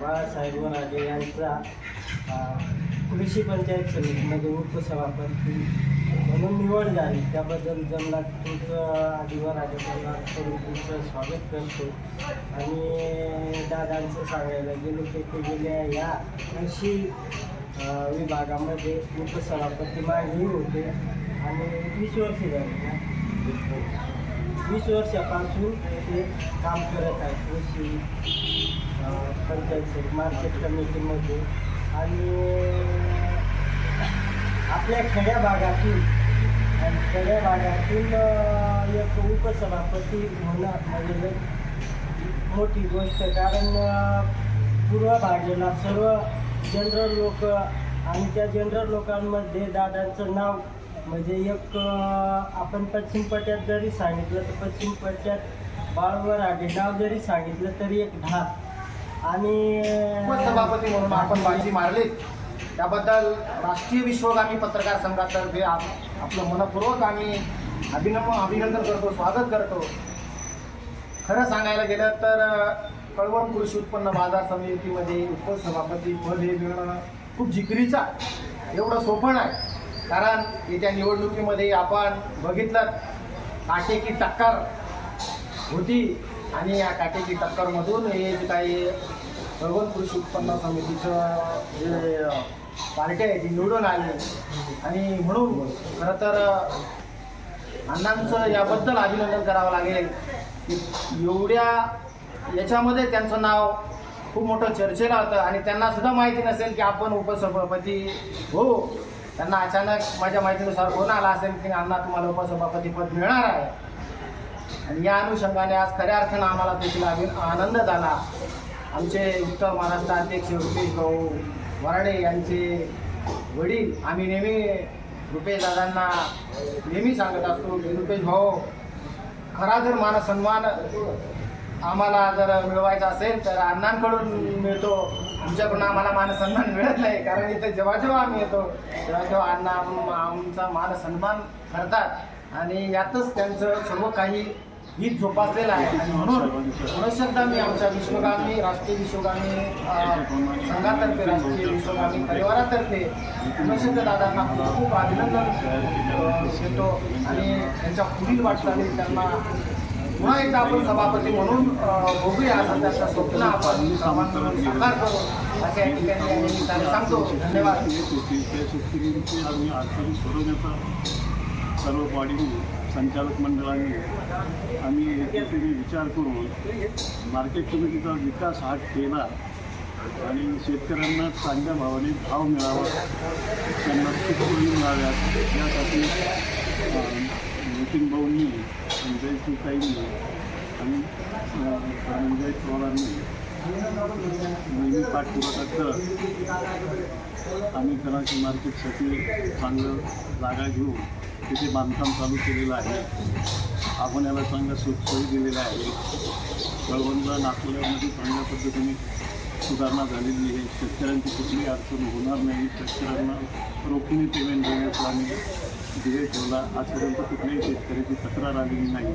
बाळासाहेब राजे यांचा कृषी पंचायत समितीमध्ये उपसभापती म्हणून निवड झाली. त्याबद्दल जमला तुमचं आधी वराडे करून तुमचं स्वागत करतो. आणि दादांचं सांगायला गेलो की ते गेल्या या कृषी विभागामध्ये उपसभापती मागणी होते. आणि वीस वर्ष झाली वीस वर्षापासून ते काम करत आहे कृषी पंचायत मार्केट कमिटीमध्ये. आणि आपल्या खेड्या भागातील आणि खेड्या भागातून एक उपसभापती होणं म्हणजे मोठी गोष्ट. कारण पूर्व भागेला सर्व जनरल लोक आणि त्या जनरल लोकांमध्ये दादांचं नाव म्हणजे एक आपण पश्चिम पट्ट्यात जरी सांगितलं तर पश्चिम पट्ट्यात बाळवर आगे नाव जरी सांगितलं तरी एक दहा आणि सभापती म्हणून आपण बाजी मारली. त्याबद्दल राष्ट्रीय विश्वगामी पत्रकार संघातर्फे आप- आपलं मनपूर्वक आम्ही अभिनम अभिनंदन करतो स्वागत करतो. खरं सांगायला गेलं तर कळवण कृषी उत्पन्न बाजार समितीमध्ये उपसभापती पद हे मिळणं खूप जिकरीचा एवढं सोपं नाही. कारण येत्या निवडणुकीमध्ये आपण बघितलं काटेकी टक्कर होती आणि या काटेकी टक्करमधून हे जे काही कळवण कृषी उत्पन्न समितीचं जे पार्टी आहे ती निवडून आली. आणि म्हणून खरं तर अण्णांचं याबद्दल अभिनंदन करावं लागेल. की एवढ्या याच्यामध्ये त्यांचं नाव खूप मोठं चर्चेला होतं आणि त्यांना सुद्धा माहिती नसेल की आपण उपसभापती हो. त्यांना अचानक माझ्या माहितीनुसार फोन आला असेल की अण्णा तुम्हाला उपसभापती पद मिळणार आहे. आणि या अनुषंगाने आज खऱ्या अर्थानं आम्हाला देखील आनंद झाला. आमचे उत्तर महाराष्ट्र अध्यक्ष रुपेश भाऊ वराडे यांचे वडील आम्ही नेहमी रुपेश दादांना नेहमी सांगत असतो की रुपेश भाऊ खरा जर मान सन्मान आम्हाला जर मिळवायचा असेल तर अण्णांकडून मिळतो. आमच्याकडून आम्हाला मान सन्मान मिळत नाही कारण इथे जेव्हा जेव्हा आम्ही येतो तेव्हा तेव्हा अण्णा आमचा मान सन्मान करतात. आणि यातच त्यांचं सर्व काही हित जोपासलेलं आहे. आणि म्हणून पुन्हा मी आमच्या विश्वगामी राष्ट्रीय विश्वगामी संघातर्फे राष्ट्रीय विश्वगामी परिवारातर्फे पुन्हा दादांना खूप खूप अभिनंदन देतो. आणि त्यांच्या पुढील वाटचालीत त्यांना पुन्हा एकदा आपण सभापती म्हणून बघूया सध्याच्या स्वप्न आपण. सर्वांना साकार करू अशा ठिकाणी या निमित्ताने सांगतो. धन्यवाद. त्या आम्ही अडचणी सोडवण्याचा सर्व बॉडी संचालक मंडळाने आम्ही एकत्रित विचार करून मार्केट कमिटीचा विकास हा केला आणि शेतकऱ्यांना चांगल्या भावाने भाव मिळावा त्यांना सुख मिळाव्यात यासाठी भाऊंनी संजय सुताईंनी आणि अं, धनंजय पवारांनी नेहमी पाठपुरावा करत आम्ही कराची मार्केटसाठी चांगलं जागा घेऊन तिथे बांधकाम चालू केलेलं आहे. आपण याला चांगलं सुखसोयी दिलेल्या आहे. कळवणला नागपूरमध्ये चांगल्या पद्धतीने सुधारणा झालेली आहे. शेतकऱ्यांची कुठलीही अडचण होणार नाही. शेतकऱ्यांना रोखीने पेमेंट देण्याचं आम्ही धीरे ठेवला. आजपर्यंत कुठल्याही शेतकऱ्याची तक्रार आलेली नाही.